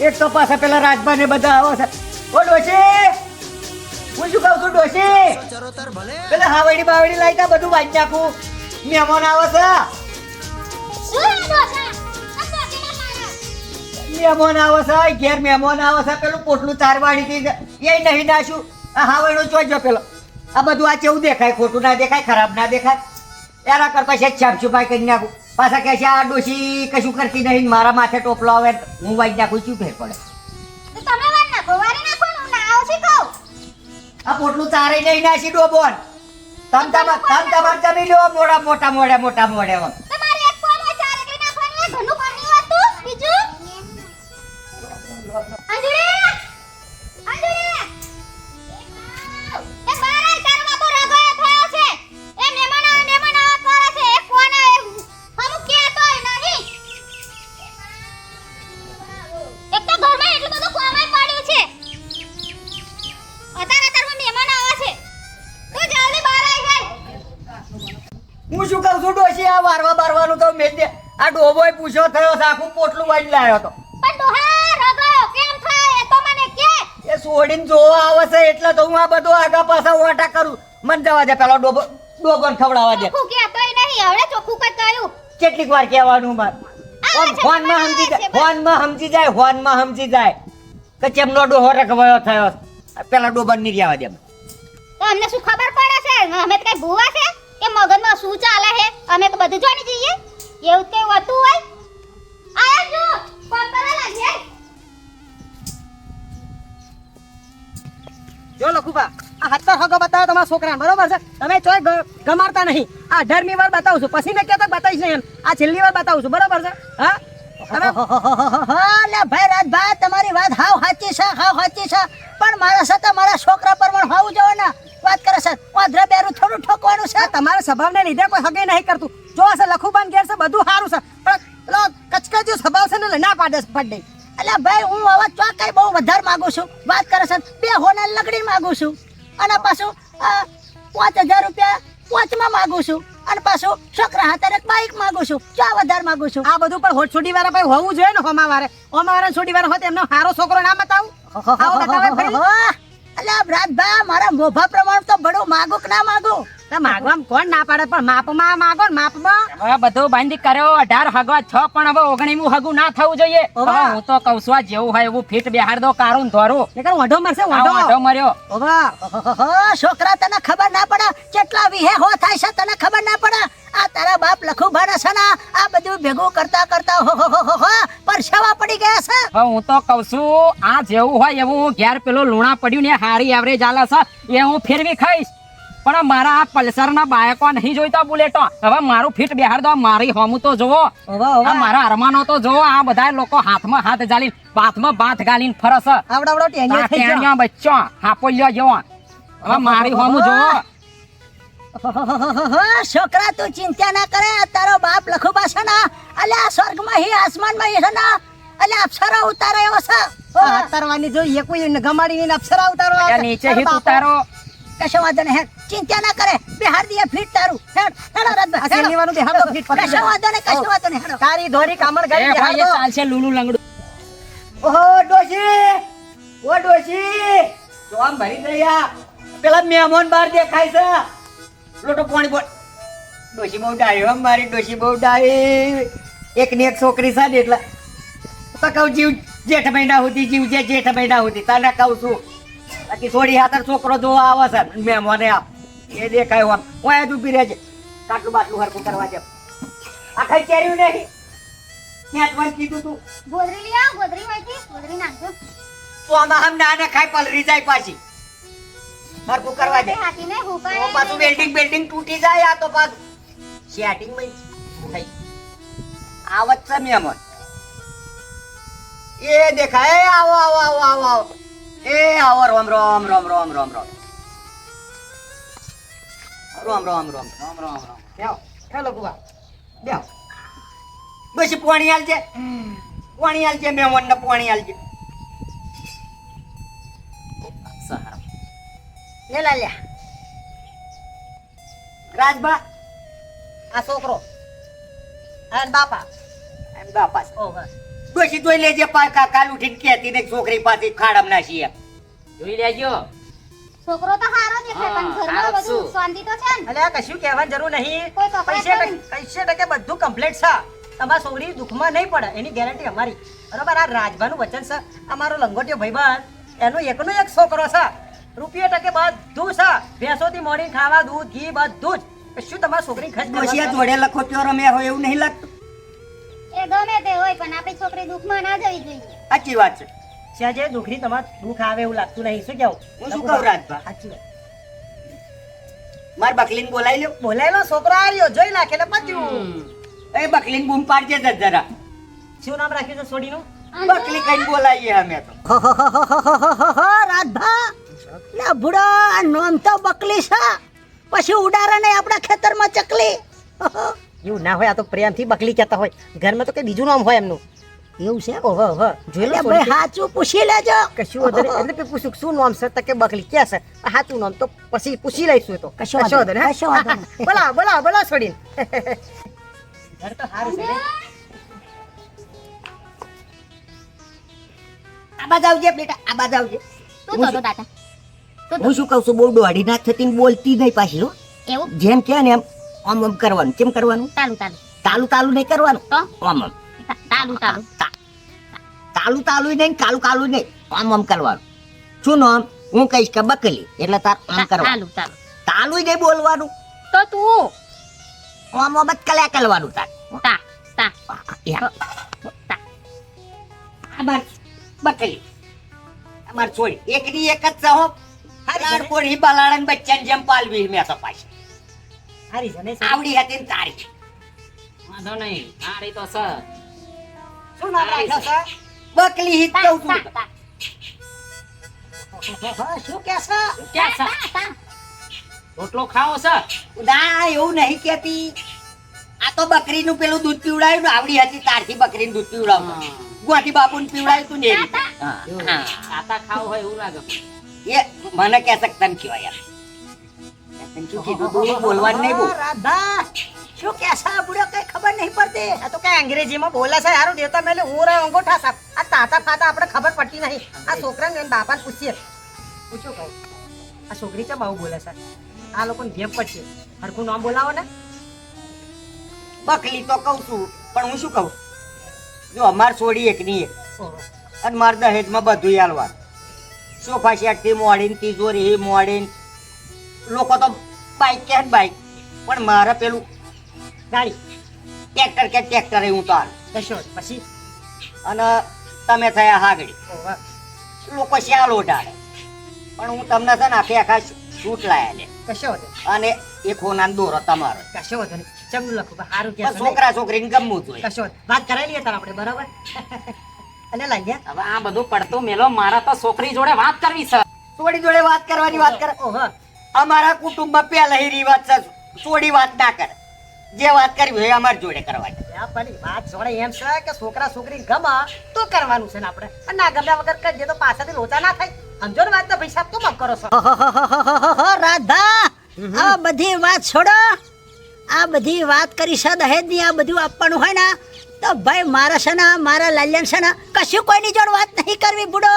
એક તો પાછા પેલા રાજભા ને બધા આવો છે. ઓ ડોશી, હું શું કહું છું ડોશી? પેલા હાવડી બાવડી લાવી બધું વાંચી નાખું. મહેમાન આવે છે. મહેમાન આવે છે, ઘેર મહેમાન આવે છે, પેલું પોટલું તારવાડી થી એ નહીં નાશું આ હાવડો જોજો પેલો. આ બધું આ કેવું દેખાય, ખોટું ના દેખાય, ખરાબ ના દેખાય. એના કરતા છે છાપછુપાઈ કરી નાખું. પાછા કહે છે આ ડોશી કશું કરતી નહીં મારા માથે ટોપલો આવે હું વાઈ નાખું શું ફેર પડે? તો તમે વાર નાખો વારી નાખો હું ના આવું છું કહું આ પોટલું તારે નહીં નાસી ડોબોન. તમ તમાર તમ તમાર જમી લો મોડા મોટા મોડે મોટા મોડે આ ડોબોય પૂછ્યો થયો આખું પોટલું વાળી લાવ્યો તો પણ ડોહા રગડો કેમ થાય? એ તો મને કે. એ છોડીને જોવા આવે છે એટલે તો હું આ બધો આગા પાછા ઓટા કરું. મન જવા દે પેલો ડોબો ડોબોને ખવડાવવા દે. ચોખ્ખું કહેતોય નહીં હવે ચોખ્ખું કઈ કહ્યું કેટલીક વાર કહેવાનું માર. સમજી સમજી જાય સમજી જાય. કે ચેમનો ડોહો રખવાયો થયો પેલા ડોબનની રહેવા દે. તો અમને શું ખબર પડે છે? અમે તો કઈ ભૂવા છે? કે મગજમાં શું ચાલે છે? અમે તો બધું જાણી જઈએ. એવું કઈ હતું હોય? આયા જો ફોન કરવા લાગે જો લખુભા આ હત્તર હગો બતાવો તમારા છોકરાને બરોબર છે? તમે ચોય ગમારતા નહીં. આ અઢારમી વાર બતાવું છું. પછી મેં કહેતો બતાવીશ નહીં એમ. આ છેલ્લી વાર બતાવું છું બરોબર છે? હા? ભાઈ રાજભાઈ તમારી વાત હાવ સાચી છે હાવ સાચી છે. પણ મારા સાથે મારા છોકરા પર પણ હોવું જોઈએ ને. વાત કરે છે. વાંધરા બેરું થોડું ઠોકવાનું છે. તમારા સ્વભાવને લીધે કોઈ હગે નહીં કરતું. જો હશે લખુબાન ઘેર છે બધું સારું છે. પણ પેલો કચકચ્યો સ્વભાવ છે ને ના પાડે પડે એટલે ભાઈ હું હવે ચોકાઈ બહુ વધારે માગું છું. વાત કરે છે બે હોના લગડી માગું છું. અને પાછું પાંચ હજાર રૂપિયા પાંચમાં માંગુ છું. અને પાછું છોકરા હાથે એક બાઈક માંગુ છું. ચા વધારે માગું છું. આ બધું પણ હોટ છોડી વાળા ભાઈ હોવું જોઈએ ને હોમા વારે હોમા વાળા છોડી વાળા હોત એમનો સારો છોકરો ના બતાવું? રાજભાઈ મારા મોભા પ્રમાણ તો બડો માગું કે ના માગું? માગવામાં કોણ ના પાડે? પણ માપમાં માગો ને માપમાં. હવે બધું બંધ કર્યો. અઢાર હગવા છ પણ હવે ઓગણીમું હગું ના થવું જોઈએ. હું તો કઉ છું આ જેવું હોય એવું ફીટ બેહાર દો કારું ધોરું મરશે મર્યો. છોકરા તને ખબર ના પડે કેટલા વિહે હો થાય છે? તને ખબર ના પડે? આ તારા બાપ લખું ભાડે છે ને આ બધું ભેગું કરતા કરતા હો હો હો હો હો પરસેવા પડી ગયા છે. હવે હું તો કઉ છું આ જેવું હોય એવું ઘેર પેલું લુણા પડ્યું ને હારી એવરેજ આલે છે. એ હું ફેરવી ખાઈશ. પણ મારા આ પલ્સર ના બાયકો નહીં જોઈતા બુલેટો. હવે મારું ફિટ બેહાર દો મારી હોમું તો જોવો મારા અરમાનો તો જોવો આ બધા લોકો હાથમાં હાથ જાલી બાથમાં બાથ ગાલીને ફરસ. થઈ ગયો બચ્ચો હાપોલ્યો જેવો હવે મારી હોમું જોવો છોકરા તું ચિંતા ના કરે. આ તારો બાપ લખુબા છે ને અલ્યા સ્વર્ગમાં હી આસમાનમાં હી છે ના અલ્યા અપ્સરા ઉતારે એવો છે ઉતારવાની હતરવાની જો એ કોઈ ગમાડી ને અપ્સરા ઉતારો. નીચે હિત ઉતારો. કશો વાંધો નહીં. હેડ ચિંતા ના કરે. બિહાર દિયે ફીટ તારું. હેડ હેડો રદ છેલ્લી વાળું બેહાર દો ફીટ કશો. વાંધો નહીં કશો વાંધો નહીં હેડો. તારી ધોરી કામણ ગઈ બેહાર દો. ચાલશે લૂલું લંગડું. ઓહો ડોશી. ઓ ડોશી. તો આમ ભરી દયા પેલા મહેમાન બહાર દેખાય છે. લોટો પાણી બોલ ડોશી બહુ ડાયો મારી ડોશી બહુ ડાઈ. એક ને એક છોકરી સાડી એટલે તો કહું જીવ જેઠ મહિના સુધી જીવ જે જેઠ મહિના સુધી. તને કહું છું બાકી થોડી હાથર છોકરો જોવા આવે છે. મહેમાને આ એ દેખાય આમ ઓય જ ઊભી રહેજે. કાટલું બાટલું હરકું કરવા દે. આ કઈ કેર્યું નહીં મેં તમને કીધું તું. ગોદરી લઈ આવ ગોદરી માંથી ગોદરી નાખજો. તો આમાં હમ ના ને ખાઈ પલરી જાય પાછી. હરકું કરવા દે. હાથી ને હુકાય પાછું બિલ્ડિંગ બિલ્ડિંગ તૂટી જાય આ તો પાછું. સેટિંગમાં થઈ આવત છે મહેમાન. એ દેખાય. આવો આવો આવો આવો આવો. એ આવો રોમ રોમ રોમ રોમ રોમ રોમ રોમ. રોમ રોમ રોમ રોમ રોમ બેહો હેલો ગુવા બેહો. બસ પાણી આલજે પાણી આલજે મહેમાન ને પાણી આલજે લે લા લે રાજભા આ છોકરો. અને બાપા. એમ બાપા છે. ઓવા ડોશી જોઈ લેજે પાકા કાલ ઉઠીને કહેતી ને છોકરી પાસે ખાડમ ના છીએ જોઈ લેજો. છોકરો તો હારો દેખાય પણ ઘરમાં બધું શાંતિ તો છે ને? અલ્યા કશું કહેવાની જરૂર નહીં. પૈસે પૈસે ટકે બધું કમ્પ્લીટ છે. તમારા છોકરી દુઃખમાં નહીં પડે એની ગેરંટી અમારી. બરોબર આ રાજભાનું વચન છે. અમારો લંગોટિયો ભાઈબંધ એનો એકનો એક છોકરો છે. રૂપિયા ટકે બધું છે. ભેંસોથી મોડી ખાવા દૂધ ઘી બધું જ. શું તમારા છોકરી ખર્ચ જોડે લખો પ્યો રમ્યા હોય એવું નહીં લાગતું એ ગમે તે હોય પણ આપણી છોકરી દુઃખમાં ના જવી જોઈએ. સાચી વાત છે. છે દુખરી તમારે દુઃખ આવે એવું લાગતું નહીં શું કેવું? હું શું કહું રાજભા? સાચી વાત. માર બકલીન બોલાવી લ્યો. બોલાયેલો છોકરો આવ્યો જોઈ નાખે એટલે પત્યું એ બકલીન બૂમ પાડજે જ જરા. શું નામ રાખ્યું છે સોડીનું? બકલી કઈ બોલાવીએ અમે તો. રાજભા. લે ભૂડો આ નોમ તો બકલી છે. પછી ઉડારે નહીં આપણા ખેતરમાં ચકલી. એવું ના હોય આ તો પ્રેમથી બકલી કહેતા હોય. ઘરમાં તો કઈ બીજું નામ હોય એમનું. એવું છે? ઓહો ઓહો. જોઈ લે ભાઈ સાચું પૂછી લેજો. કશું વધારે એટલે પેલું પૂછું શું નામ છે? તકે બકલી. કે છે? સાચું નામ. તો પછી પૂછી લઈશું તો. કશું વાંધો વાંધો નહીં, કશો બોલા બોલા બોલા છોડીને ઘર તો સારું છે? આ બાજુ આવજે બેટા. આ બાજુ આવજે. તું તો તો દાદા હું શું કહું છું? બહુ દોડી ના થતી બોલતી નહીં પાછી એવું? જેમ કે ને એમ. આમ ઓમ કરવાનું. કેમ કરવાનું? તાલુ તાલુ. તાલુ તાલુ નહીં કરવાનું? તો? ઓમ તાલુ તાલુ. તાલુ તાલુ તાલું નહીં કાલુ કાલું નહીં. ઓમ આમ કરવાનું. શું નામ? હું કહીશ કે બકલી. એટલે તાર ઓમ કરવાનું. તાલુ તાલુ. તાલું નહીં બોલવાનું. તો તું. ઓમ ઓમ જ કલ્યા કરવાનું તાર. તા તા. તા અમાર બકલી. અમાર છોડી. એકની એક જ સહો હરાડ પોળી બાલાડન બચ્ચાને જેમ પાલવી મેં તો પાછી. સારી છે. ને આવડી હતી ને તારી. વાંધો નહીં. તારી તો સર શું નામ રાખ્યો છે. બકલી હિત કહું છું. શું કે છે? ક્યાં છે? રોટલો ખાવો છે? ના એવું નહીં કેતી આ તો બકરીનું પેલું દૂધ પીવડાયું ને આવડી હતી તારથી બકરીનું દૂધ પીવડાવતો. ગુવાથી ગોઠી બાપુને પીવડાયું તું ને. હા, હા. હોય એવું લાગે. એ મને કે શકતન કહેવાય યાર તને કીધું તું બોલવાનું નહીં બોલ. રાધા શું કે છે આ કઈ ખબર નહીં પડતી? આ તો કઈ અંગ્રેજીમાં બોલે છે હારું દેવતા મેલે હું રે અંગોઠા સાપ આ તાતા ફાતા આપણે ખબર પડતી નહીં. આ છોકરાને બાપાને પૂછીએ. કહું. આ છોકરી છે બહુ બોલે છે? આ લોકોને ભેપ પડશે. હરખું નામ બોલાવો ને. બકલી તો કહું છું પણ હું શું કહું? જો અમાર છોડી એકની એક. અને માર દહેજમાં બધું આલવા સોફા સેટથી મોડીને તિજોરી મોડીને લોકો તો બાઈક કે બાઈક પણ મારે પેલું ગાડી ટ્રેક્ટર કે ટ્રેક્ટર હું તો હાલ. કશો પછી? અને તમે થયા હાગડી. લોકો શ્યાલ ઓઢાડે. પણ હું તમને છે ને આખે આખા શૂટ લાયા લે કશો અને એ ખોના દોરો તમારો. કશો નહીં. ચમનું લખું? સારું હારું કે છોકરા છોકરીને ગમવું જોઈએ. કશો વાત કરાવી લઈએ તાર આપણે બરાબર? અને લાગ્યા? હવે આ બધું પડતો મેલો. મારા તો છોકરી જોડે વાત કરવી છે. છોડી જોડે વાત કરવાની વાત કરે ઓહો. અમારા કુટુંબમાં પહેલા એ રિવાજ છે થોડી વાત ના કરે. જે વાત કરવી હોય અમારી જોડે કરવાની પેલી વાત જોડે એમ છે કે છોકરા છોકરી ગમે તો કરવાનું છે ને આપણે. અને ના ગમ્યા વગર કરીએ તો પાછળથી લોચા ના થાય. સમજો ને વાત તો ભાઈ સાહેબ તો માફ કરો છો. રાધા! આ બધી વાત છોડો. આ બધી વાત કરી છે દહેજની આ બધું આપવાનું હોય ને તો ભાઈ મારા છે ને મારા લાલ્યન છે ને કશું કોઈની જોડે વાત નહીં કરવી બુડો.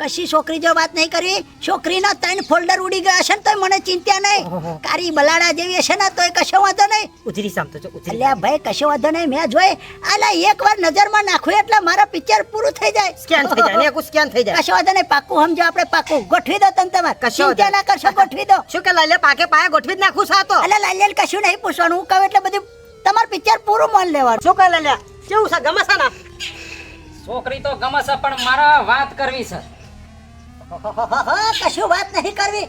કશી છોકરી જો વાત નહીં કરવી? છોકરીના ત્રણ ફોલ્ડર ઉડી ગયા છે ને તોય મને ચિંતા નહીં. કારી બલાડા જેવી હશે ને તોય કશો વાંધો નહીં. ઉધરી સામતો છો અલ્યા ભાઈ કશો વાંધો નહીં મેં જોઈ. આલા એકવાર નજરમાં નાખું એટલે મારા પિક્ચર પૂરું થઈ જાય. સ્કેન થઈ જાય ને સ્કેન થઈ જાય. કશો વાંધો નહીં પાકું સમજો આપણે પાકું. ગોઠવી દો તમે તમારે. કશો વાંધો ચિંતા ના કરશો ગોઠવી દો. શું કે લાલે પાકે પાયા ગોઠવી જ નાખું સાતો? અલે લાલિયલ કશું નહીં પૂછવાનું હું કહું એટલે બધું તમારું પિક્ચર પૂરું મન લેવાનું. શું કહે લાલ્યા? કેવું છે ગમે છે ને? છોકરી તો ગમે છે પણ મારા વાત કરવી છે. કશું વાત નહીં કરવી.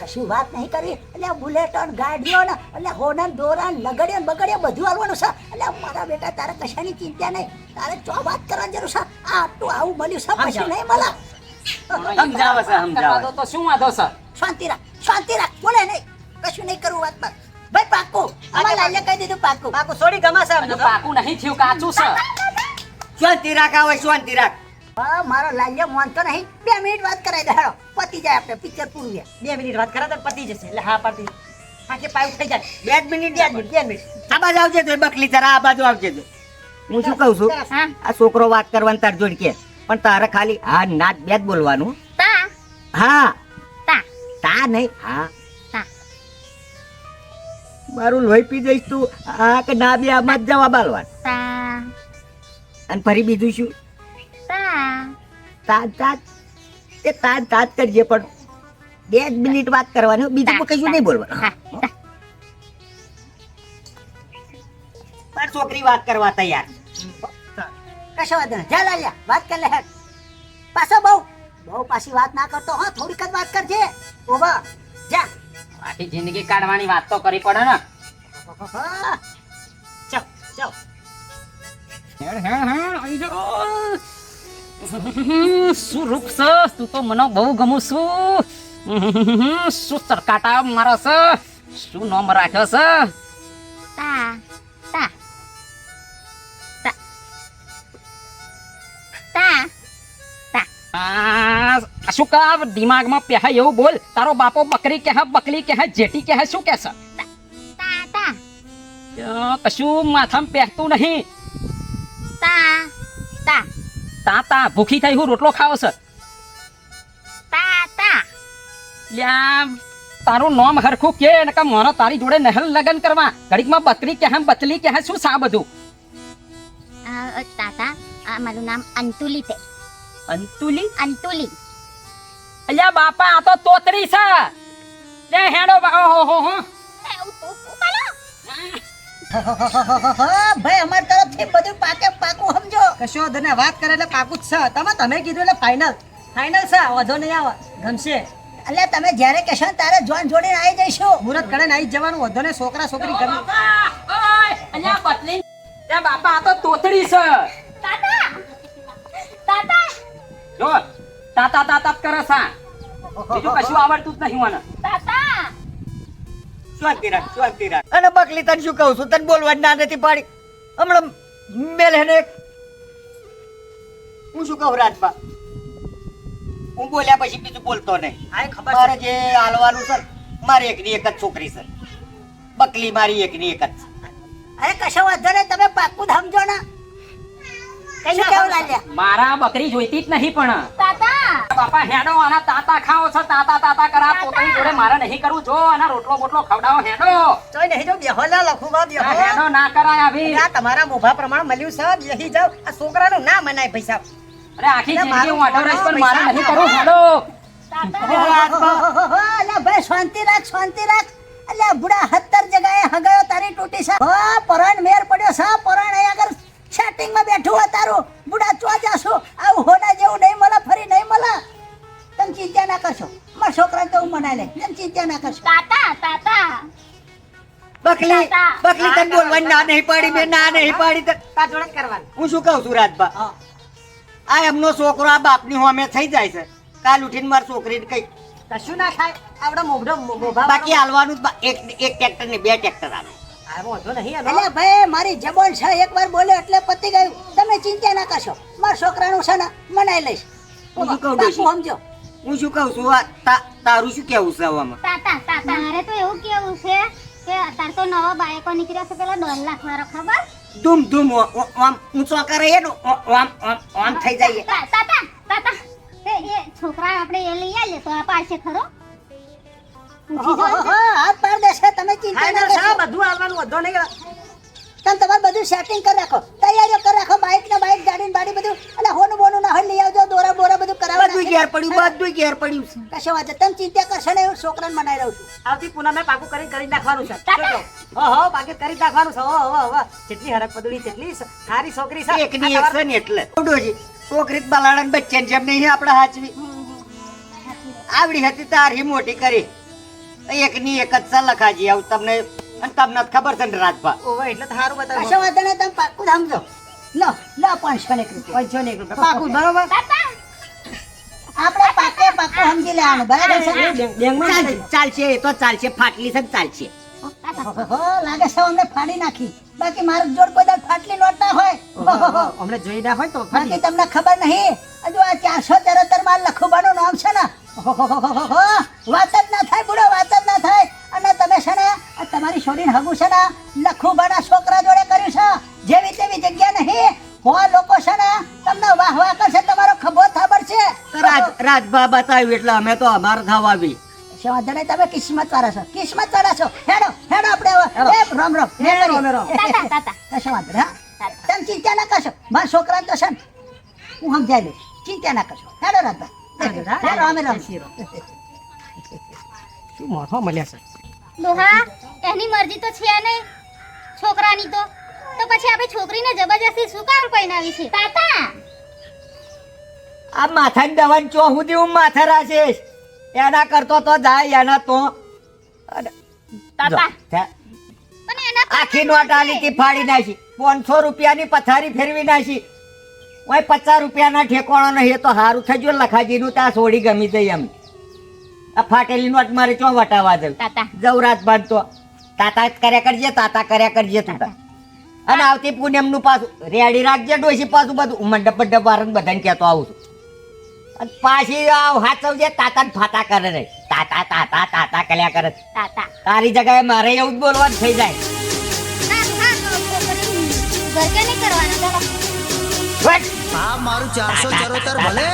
કશું વાત નહીં કરવી. એટલે બુલેટો ગાડીઓ ને એટલે હોનન દોરા લગડ્યો લગડીઓ ને બગડીઓ બધું આવવાનું છે. એટલે મારા બેટા તારે કશાની ચિંતા નહીં. તારે ચો વાત કરવાની જરૂર છે? આ આટલું આવું મળ્યું છે? પછી નહીં મળે. સમજાવે છે, સમજાવે. તો શું વાંધો છે? શાંતિ રાખ શાંતિ રાખ. બોલે નહીં. કશું નહીં કરવું વાતમાં ભાઈ પાકું. અમારા લાલ્યા કહી દીધું પાકું. પાકું છોડી ગમે છે પાકું નહીં થયું કાચું છે. શાંતિ રાખ આવે શાંતિ રાખ. મારો લાલ્યો માનતો નહીં. બે મિનિટ વાત કરાવી દે હેડો પતી જાય આપણે પિક્ચર પૂરું છે બે મિનિટ વાત કરે તો પતી જશે. એટલે હા પતી. હા કે પાયું થઈ જાય. બે જ મિનિટ બે મિનિટ બે મિનિટ. આ બાજુ આવજે તો બકલી તારા આ બાજુ આવજે તો. હું શું કહું છું? આ છોકરો વાત કરવાની તાર જોડ કે. પણ તારે ખાલી હા ના બે જ બોલવાનું. તા? હા. તા? તા નહીં હા. મારું લોહી પી જઈશ તું. હા કે ના બે આમાં જ જવાબ આલવાનું. અને ફરી બીજું શું? તા તાજ તાજ. તે તાત તાત કરજે પણ બે જ મિનિટ વાત કરવાની બીજું કશું નહીં બોલવાનું. પણ છોકરી વાત કરવા તૈયાર. કશો વાંધો નહીં. ચાલ લાલ્યા વાત કર લે પાછો બહુ. બહુ પાછી વાત ના કરતો. હા થોડીક જ વાત કરજે. ઓબા જા. આખી જિંદગી કાઢવાની વાત તો કરી પડે ને. ચાલ ચાલ હેડ હેડ હેડ. આવી જાઓ શું રૂપ છે? તું તો મને બહુ ગમું છું. શું સરકાટા મારા છે? શું નામ રાખ્યો છે? તા તા. શું કા દિમાગમાં પહે એવું બોલ? તારો બાપો બકરી કહે બકરી કહે જેટી કહે શું કહે છે? કશું માથામાં પહેતું નહીં. તા તા. તા તા ભૂખી થઈ હું રોટલો ખાવ છે. તા તા લ્યા તારું નામ હરખું કે ને કે મારો તારી જોડે નહેલ લગન કરવા. ઘડીકમાં બકરી કહે બતલી કહે શું સા બધું? તાતા આ મારું નામ અંતુલી છે. અંતુલી? અંતુલી. અલ્યા બાપા આ તો તોતરી છે. લે હેડો બા ઓહો હો. હા. ભાઈ અમાર તરફથી બધું પાકે પાકું સમજો. કશો વાંધો વાત કરે એટલે પાકું જ છે. તમે તમે કીધું એટલે ફાઇનલ ફાઇનલ છે વધો નહીં આવે. ગમશે. એટલે તમે જ્યારે કહેશો ને ત્યારે જોન જોડીને આવી જઈશું. મુહૂર્ત કરે આવી જવાનું વધો ને છોકરા છોકરી ગમે બાપા અલ્યા બાપા આ તો તોતડી છે. તાતા. તાતા. જો તાતા તાતા કરે છે. બીજું કશું આવડતું જ નહીં મને. તાતા. શાંતિ રાખ શાંતિ રાખ. અને બકલી તને શું કહું છું? તને બોલવા ના નથી પાડી. હમણાં મેલે ને હું શું કહું રાજબા હું બોલ્યા પછી બીજું બોલતો નહીં. મારે જે હાલવાનું છે ને, મારી એકની એક જ છોકરી છે. બકલી મારી એકની એક જ છે. અરે કશો વાંધો નહીં તમે પાકું સમજો ને. મારા બકરી જોઈતી જ નહીં પણ. બાપા હેડો આના તાતા ખાઓ છો તાતા તાતા કરા પોતાની જોડે મારે નહીં કરવું. જો આના રોટલો બોટલો ખવડાવો હેડો. જોઈ નહીં જો બેહોલા લખું બા બેહો. હેડો ના કરાય આવી. આ તમારા મોભા પ્રમાણ મળ્યું છે બેહી જાવ આ છોકરાનું ના મનાય ભાઈ અરે આખી જિંદગી હું મારું રહીશ પણ મારે નહીં ના. કરવું હેડો ભાઈ શાંતિ રાખ શાંતિ રાખ. અલ્યા બુડા હત્તર જગાએ હગાયો તારી તૂટી છે. હા પરણ મેર પડ્યો છે પરણ આગળ સેટિંગમાં બેઠું હોય તારું. બુડા ચો જાશો. આવું હોના જેવું નહીં મળે ફરી નહીં મળે. તમે ચિંતા ના કરશો. મારા છોકરા તો હું મનાઈ લે તમે ચિંતા ના કરશો. તાતા તાતા. બકલી બકલી તને બોલવાની ના નહીં પાડી મેં ના નહીં પાડી. તા જોડે કરવાનું. હું શું કહું છું રાજભા? આ એમનો છોકરો આ બાપની હોમે થઈ જાય છે. કાલ ઉઠીને મારી છોકરીને કઈ કશું ના થાય. આવડે મોઢો બાકી હાલવાનું જ એક એક ટ્રેક્ટર ને બે ટ્રેક્ટર આવે. આ વાંધો નહીં એનો. એટલે ભાઈ મારી જબાન છે એકવાર બોલ્યો એટલે પતી ગયું. તમે ચિંતા ના કરશો. મારા છોકરાનું છે ને મનાઈ લઈશ. હું શું કહું સમજો. હું શું કહું છું? તારું શું કેવું છે આમાં તાતા તાતા મારે તો એવું કેવું છે કે અત્યારે તો નવા બાળકો નીકળ્યા છે પેલા દોઢ લાખ વાળો ખબર? ધૂમ ધૂમ આમ ઊંચો કરે એનો આમ આમ આમ થઈ જાય તાતા તાતા એ એ છોકરા આપણે એ લઈ આવીએ તો આ પાડશે ખરો? હા પાડ દેશે તમે ચિંતા ના બધું આવવાનું વધો નહીં. તમે તમારે બધું સેટિંગ કરી રાખો. તૈયારીઓ કરી રાખો. બાઇક ને બાઇક ગાડી બાડી બધું. એટલે હોનું બોનું ના હોય લઈ આવજો દોરા બોરા બધું કરાવવા બધું ઘેર પડ્યું બધું ઘેર પડ્યું છે. કશો વાત તમે ચિંતા કરશો ને હું છોકરાને મનાઈ રહું છું. આવતી પૂનમે પાકું કરી કરી નાખવાનું છે. તાતા. જોજો. હો હો પાકે કરી નાખવાનું છે. હો હો હો જેટલી હરક પદડી જેટલી સારી છોકરી છે. એકની એક છે ને એટલે. ડોશી છોકરી બલાડન બચ્ચે જેમ નહીં આપણે હાચવી. આવડી હતી તારી મોટી કરી. એકની એક જ સલખાજી લખાજી. આવું તમને અને તમને ખબર છે ને રાજભા ઓવે, એટલે તો સારું કશો બતાવ્યું વાત નહીં તમે પાકું સમજો લો લો પાંચસો ને એક રૂપિયા પંચો ને રૂપિયા. પાકું બરોબર આપણે પાકે પાકું સમજી લેવાનું બરાબર છે બેંકમાં ચાલશે એ તો ચાલશે ફાટલી છે ચાલશે લાગે છે અમને ફાડી નાખી બાકી મારું જોડ કોઈ દાડ ફાટલી નોટ ના હોય અમને જોઈ ના હોય તો બાકી તમને ખબર નહીં હજુ આ ચારસો તેરતરમાં લખુબાનું નામ છે ને ઓહોહોહોહો, વાત જ ના થાય બુડો વાત જ ના થાય અને તમે છે ને આ તમારી છોડીને હગું છે ને લખુબાના છોકરા જોડે કર્યું છે. જેવી તેવી જગ્યા નહીં. હવા કરશે તમારો ખભો થાબર છે રાજભા બતાવ્યું એટલે અમે તો અમાર થવા આવી. શું વાંધો નહીં તમે કિસ્મત વાળા છો કિસ્મત વાળા છો. હેડો હેડો આપણે એ રામ રામ. ને હેડો, કરીએ. રામ. રામ. તાતા તાતા. કશો વાંધો હા. તમે ચિંતા ના કરશો. મારા છોકરા તો છે હું સમજાય દઈશ. ચિંતા ના કરશો. હેડો રાજભાઈ હેડો અમે રામ. શું મોટો મળ્યા છે? ડોહા એની મરજી તો છે નહીં. છોકરાની તો. તો પછી આપણે છોકરીને જબરજસ્તી શું કામ પહેરાવી છે? તાતા! આ માથાની દવાની ચો હું હું માથા રાખીશ. એના કરતો તો જાય એના તો. તાતા! આખી નોટ આલી તી ફાડી નાખી. પાંચસો રૂપિયાની પથારી ફેરવી નાખી. ઓય પચાસ રૂપિયાના ઠેકોણો નહીં એ તો સારું થઈ ગયું. લખાજીનું ત્યાં સોડી ગમી જઈ એમ. આ ફાટેલી નોટ મારે ચો વટાવા દઉં? તાતા. જવરાત બાંધતો તાતા કર્યા કરજે તાતા કર્યા કરજે તું તાર. અને આવતી પૂનમનું પાછું રેડી રાખજે ડોસી પાછું બધું. મંડપ મંડપ વારણ બધાને કહેતો આવું છું. અને પાછી આવ હાચવજે તાતા ને ફાતા કરે રે. તાતા તાતા તાતા કર્યા કરે. તાતા. તારી જગ્યાએ મારે એવું જ બોલવાનું થઈ જાય! આ મારું ચારસો ચરોતર ભલે.